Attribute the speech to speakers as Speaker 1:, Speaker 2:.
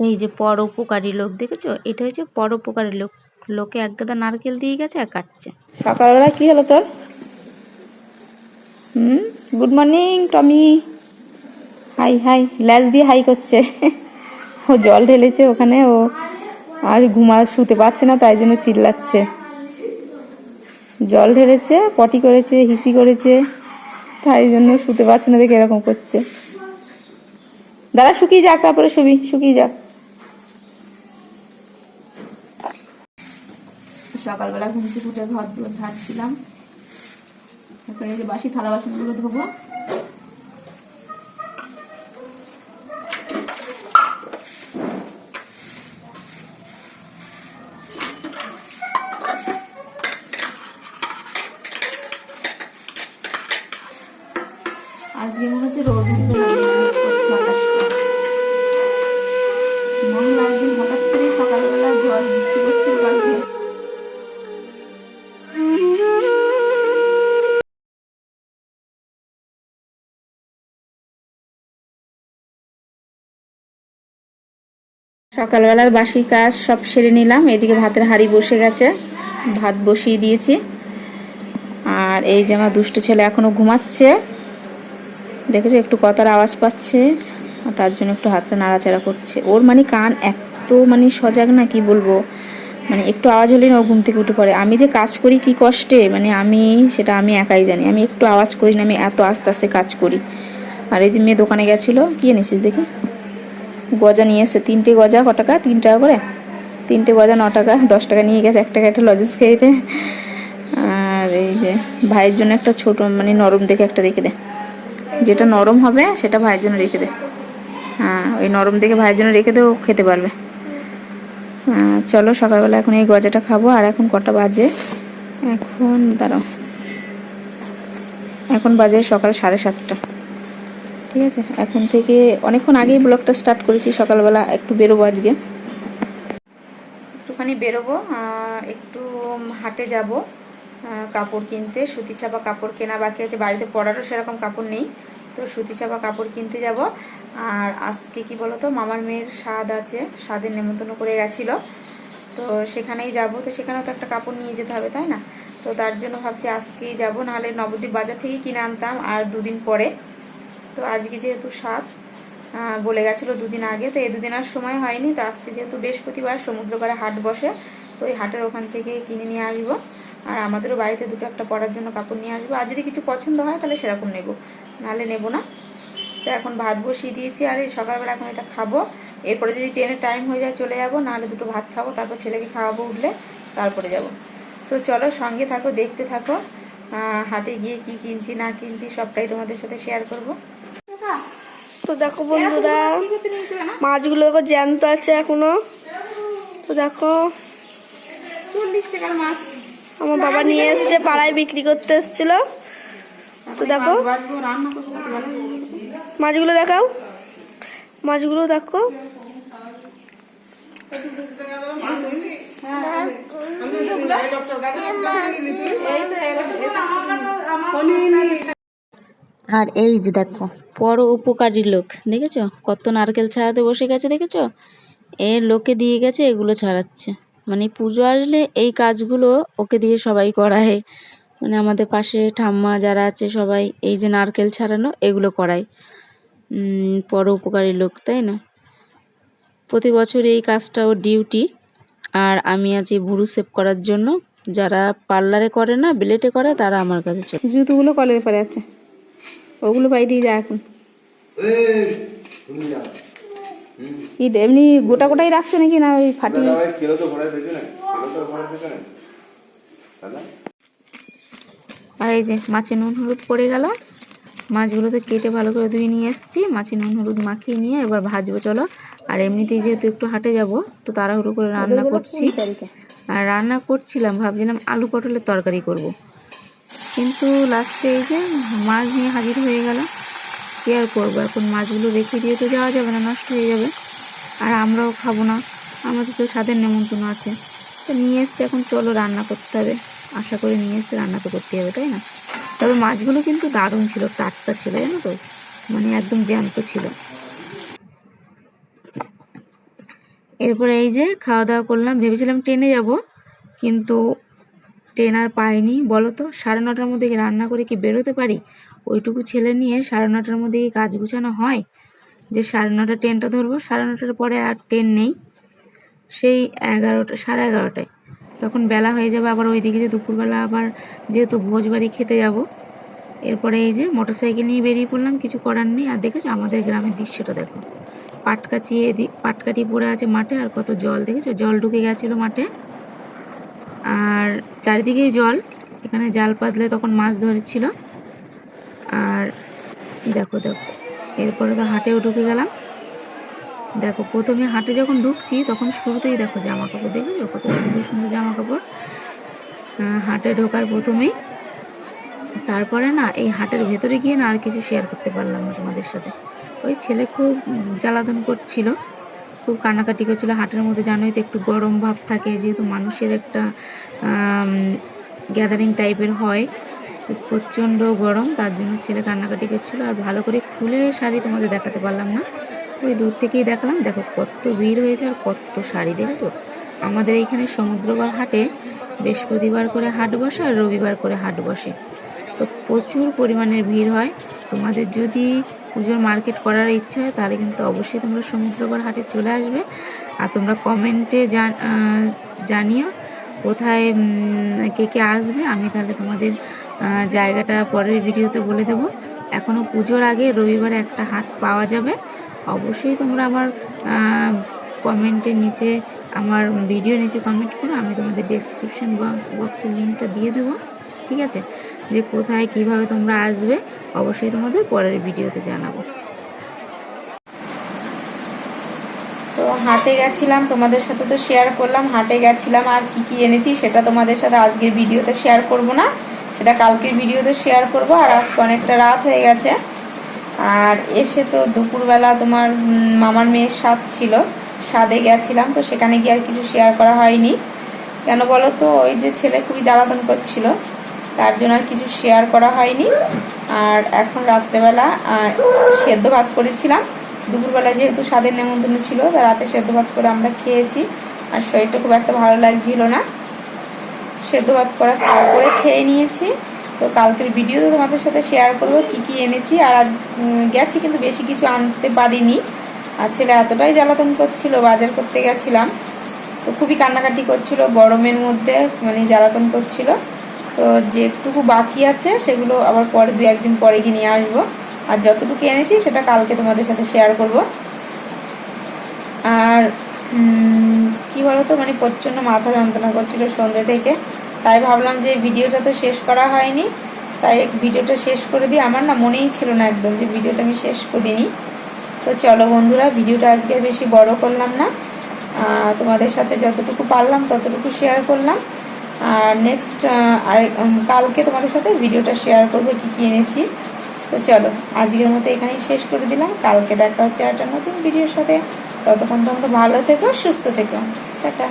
Speaker 1: এই যে পরোপকারী লোক, দেখেছ? এটা হচ্ছে পরোপকারী লোক। লোকে এক গাদা নারকেল দিয়ে গেছে আর কাটছে। সকালবেলা কি হলো তোর? হুম? Good morning Tommy hi hi. ল্যাজ দিয়ে হাই করছে। ও জল ঢেলেছে ওখানে, ও আর ঘুমা শুতে পারছে না, তাই জন্য চিল্লাচ্ছে। জল ঢেলেছে, পটি করেছে, হিসি করেছে, তাই জন্য শুতে পারছে না, দেখে এরকম করছে। দাদা, শুকিয়ে যাক, তারপরে শুবি, শুকিয়ে যাক। সকালবেলা ঘুম থেকে উঠে ঘর ঝাড়ছিলাম। এই যে বাসি থালা বাসনগুলো ধোবো। সকালবেলার বাসি কাজ সব সেরে নিলাম। এদিকে ভাতের হাঁড়ি বসে গেছে। ভাত বসিয়ে দিয়েছি। আর এই যে আমার দুষ্ট ছেলে এখনও ঘুমাচ্ছে। দেখেছ, একটু কথার আওয়াজ পাচ্ছে। তার জন্য একটু হাতটা নাড়াচাড়া করছে। ওর মানে কান এত মানে সজাগ না, কি বলব? মানে একটু আওয়াজ হলেই না ও ঘুম থেকে উঠে পড়ে। আমি যে কাজ করি কি কষ্টে? মানে আমি, সেটা আমি একাই জানি। আমি একটু আওয়াজ করি না, আমি এত আস্তে আস্তে কাজ করি। আর এই যে মেয়ে দোকানে গেছিল, কি এনেছিস দেখি? গজা নিয়ে এসে তিনটে গজা ক টাকা? তিন টাকা করে? তিনটে গজা ন টাকা দশ টাকা নিয়ে গেছে এক টাকা একটা লজেন্স খেয়েতে আর এই যে ভাইয়ের জন্য একটা ছোট মানে নরম দেখে একটা রেখে দে। যেটা নরম হবে সেটা ভাইয়ের জন্য রেখে দে। হ্যাঁ ওই নরম দেখে ভাইয়ের জন্য রেখে দে ও খেতে পারবে। আহ, চলো সকালবেলা এখন এই গজাটা খাব আর এখন কটা বাজে? এখন দাঁড়াও। এখন বাজে সকাল সাড়ে সাতটা। ঠিক আছে? এখন থেকে অনেকক্ষণ আগেই ব্লগটা স্টার্ট করেছি, সকালবেলা একটু বেরোবো আজকে। একটুখানি বেরোবো একটু হাটে যাব কাপড় কিনতে। সুতি চাপা কাপড় কেনা বাকি আছে, বাড়িতে পরারও সেরকম কাপড় নেই। তো সুতি চাপা কাপড় কিনতে যাব। আর আজকে কি বলতো, মামার মেয়ের স্বাদ আছে, স্বাদের নেমন্তন্ন করে গেছিল। তো সেখানেই যাব। তো সেখানেও তো একটা কাপড় নিয়ে যেতে হবে, তাই না? তো তার জন্য ভাবছি আজকেই যাব। নাহলে নবদ্বীপ বাজার থেকেই কিনে আনতাম, আর দুদিন পরে তো আজকে যেহেতু সাত বলে গেছিল দুদিন আগে, তো এই দুদিন আর সময় হয়নি। তো আজকে যেহেতু বৃহস্পতিবার, সমুদ্র পাড়ে হাট বসে, তো ওই হাটের ওখান থেকে কিনে নিয়ে আসব। আর আমাদেরও বাড়িতে দুটো একটা পরার জন্য কাপড় নিয়ে আসব। আর যদি কিছু পছন্দ হয়, তাহলে সেরকম নেব, নাহলে নেব না। তো এখন ভাত বসিয়ে দিয়েছি, আর এই সকালবেলা এখন এটা খাব। এরপরে যদি ট্রেনের টাইম হয়ে যায়, চলে যাব, নাহলে দুটো ভাত খাব, তারপর ছেলেকে খাওয়াবো উঠলে, তারপরে যাব। তো চলো সঙ্গে থাকো, দেখতে থাকো হাটে গিয়ে কি কিনছি, না কিনছি, সবটাই তোমাদের সাথে শেয়ার করব।
Speaker 2: তো দেখো বন্ধুরা মাছগুলো দেখো জ্যান্ত আছে এখনও। তো দেখো আমার বাবা নিয়ে এসছে পাড়ায় বিক্রি করতে এসেছিল। তো দেখো মাছগুলো দেখাও। মাছগুলো দেখো।
Speaker 1: আর এই যে দেখো পর উপকারী লোক, দেখেছ? কত নারকেল ছাড়াতে বসে গেছে, দেখেছ? এ লোকে দিয়ে গেছে, এগুলো ছাড়াচ্ছে। মানে পুজো আসলে এই কাজগুলো ওকে দিয়ে সবাই করায়। মানে আমাদের পাশে ঠাম্মা যারা আছে, সবাই এই যে নারকেল ছাড়ানো, এগুলো করায়। পর উপকারী লোক, তাই না? প্রতি বছর এই কাজটা ওর ডিউটি, আর আমি আছি ভুরু সেভ করার জন্য। যারা পার্লারে করে না বিলেটে করে, তারা আমার কাছে জুতোগুলো কলের পরে আছে। ওগুলো পাই দিয়ে যা এখন। কি এমনি গোটা গোটাই রাখছো নাকি না ওই ফাটি আর এই যে মাছে নুন হলুদ পড়ে গেল। মাছগুলো তো কেটে ভালো করে ধুয়ে নিয়ে এসেছি। মাছে নুন হলুদ মাখিয়ে নিয়ে এবার ভাজবো চলো। আর এমনিতেই যেহেতু একটু হাটে যাব তো তাড়াহুড়ো করে রান্না করছি। আর রান্না করছিলাম ভাবছিলাম আলু পটলের তরকারি করব। কিন্তু লাস্টে এই যে মাছ নিয়ে হাজির হয়ে গেল। কী আর করব? এখন মাছগুলো রেখে দিয়ে তো যাওয়া যাবে না, নষ্ট হয়ে যাবে। আর আমরাও খাব না। আমাদের তো স্বাদের নেমন্তন্ন আছে। তো নিয়ে এসছে এখন চলো রান্না করতে হবে। আশা করে নিয়ে এসে রান্না তো করতে হবে, তাই না? তবে মাছগুলো কিন্তু দারুণ ছিল, টাটকা ছিল, জানো তো? মানে একদম জ্যান্ত ছিল। এরপরে এই যে খাওয়া দাওয়া করলাম, ভেবেছিলাম ট্রেনে যাব, কিন্তু ট্রেন আর পাইনি, বলো তো? সাড়ে নটার মধ্যে রান্না করে কি বেরোতে পারি? ওইটুকু ছেলে নিয়ে সাড়ে নটার মধ্যে কি কাজ গুছানো হয়? যে সাড়ে নটা ট্রেনটা ধরবো, সাড়ে নটার পরে আর ট্রেন নেই। সেই এগারোটা, সাড়ে এগারোটায়। তখন বেলা হয়ে যাবে, আবার ওইদিকে যে দুপুরবেলা আবার যেহেতু ভোজ বাড়ি খেতে যাব, এরপরে এই যে মোটর সাইকেল নিয়ে বেরিয়ে পড়লাম, কিছু করার নেই। আর দেখেছ, আমাদের গ্রামের দৃশ্যটা দেখো। পাটকাচি এদিক পাটকাটি পড়ে আছে মাঠে, আর কত জল, দেখেছ? জল ঢুকে গেছিল মাঠে। আর চারিদিকেই জল, এখানে জাল পাতলে তখন মাছ ধরেছিল। আর দেখো দেখো, এরপরে তো হাটেও ঢুকে গেলাম। দেখো, প্রথমে হাটে যখন ঢুকছি, তখন শুরুতেই দেখো জামা কাপড় দেখেছ? কত সুন্দর সুন্দর জামা কাপড় হাটে ঢোকার প্রথমেই। তারপরে না, এই হাটের ভেতরে গিয়ে না আর কিছু শেয়ার করতে পারলাম না তোমাদের সাথে। ওই ছেলে খুব জ্বালাতন করছিল। খুব কান্নাকাটি করছিল। হাটের মধ্যে জানোই তো একটু গরম ভাব থাকে, যেহেতু মানুষের একটা গ্যাদারিং টাইপের হয় প্রচণ্ড গরম, তার জন্য ছেলে কান্নাকাটি করছিল। আর ভালো করে খুলে শাড়ি তোমাদের দেখাতে পারলাম না। ওই দূর থেকেই দেখলাম, দেখো কত ভিড় হয়েছে আর কত শাড়ি, দেখেছ? আমাদের এইখানে সমুদ্রবার হাটে বৃহস্পতিবার করে হাট বসে আর রবিবার করে হাট বসে। তো প্রচুর পরিমাণের ভিড় হয়। তোমাদের যদি পুজোর মার্কেট করার ইচ্ছা হয়, তাহলে কিন্তু অবশ্যই তোমরা সমুদ্রবার হাটে চলে আসবে। আর তোমরা কমেন্টে জান জানিও কোথায় কে কে আসবে। আমি তাহলে তোমাদের জায়গাটা পরের ভিডিওতে বলে দেবো। এখনও পুজোর আগে রবিবারে একটা হাট পাওয়া যাবে। অবশ্যই তোমরা আমার কমেন্টের নিচে আমার ভিডিও নিচে কমেন্ট করো। আমি তোমাদের ডেসক্রিপশন বক্সের লিঙ্কটা দিয়ে দেবো। ঠিক আছে? যে কোথায়, কীভাবে তোমরা আসবে। অবশ্যই তোমাদের পরের ভিডিওতে জানাব। তো হাটে গেছিলাম, তোমাদের সাথে তো শেয়ার করলাম। হাটে গেছিলাম আর কি কি এনেছি সেটা তোমাদের সাথে আজকের ভিডিওতে শেয়ার করব না। সেটা কালকের ভিডিওতে শেয়ার করব। আর আজকে অনেকটা রাত হয়ে গেছে। আর এসে তো দুপুরবেলা তোমার মামার মেয়ের স্বাদ ছিল। স্বাদে গেছিলাম তো সেখানে গিয়ে আর কিছু শেয়ার করা হয়নি। কেন বলো তো, ওই যে ছেলে খুবই জ্বালাতন করছিল। তার জন্য আর কিছু শেয়ার করা হয়নি। আর এখন রাত্রেবেলা সেদ্ধ ভাত করেছিলাম। দুপুরবেলা যেহেতু স্বাদের নেমন্তন্ন ছিল, তা রাতে সেদ্ধ ভাত করে আমরা খেয়েছি। আর শরীরটা খুব একটা ভালো লাগছিল না। সেদ্ধ ভাত করা খাওয়া করে খেয়ে নিয়েছি। তো কালকের ভিডিও তো তোমাদের সাথে শেয়ার করব কি কি এনেছি। আর আজ গেছি কিন্তু বেশি কিছু আনতে পারিনি। আর ছেলে এতটাই জ্বালাতন করছিল, বাজার করতে গেছিলাম। তো খুবই কান্নাকাটি করছিল, গরমের মধ্যে মানে জ্বালাতন করছিল। তো যেটুকু বাকি আছে, সেগুলো আবার পরে দু একদিন পরে গিয়ে নিয়ে আসব। আর যতটুকু এনেছি, সেটা কালকে তোমাদের সাথে শেয়ার করব। আর কি বলতো মানে প্রচণ্ড মাথা যন্ত্রণা করছিল সন্ধ্যে থেকে। তাই ভাবলাম যে ভিডিওটা তো শেষ করা হয়নি। তাই ভিডিওটা শেষ করে দিই। আমার না মনেই ছিল না একদম যে ভিডিওটা আমি শেষ করিনি। তো চলো বন্ধুরা, ভিডিওটা আজকে বেশি বড় করলাম না। তোমাদের সাথে যতটুকু পারলাম, ততটুকু শেয়ার করলাম। আর নেক্সট আর কালকে তোমাদের সাথে ভিডিওটা শেয়ার করব, কী কী এনেছি। তো চলো, আজকের মতো এখানেই শেষ করে দিলাম। কালকে দেখা হচ্ছে একটা নতুন ভিডিওর সাথে। ততক্ষণ তোমরা ভালো থেকো, সুস্থ থেকো। টাটা।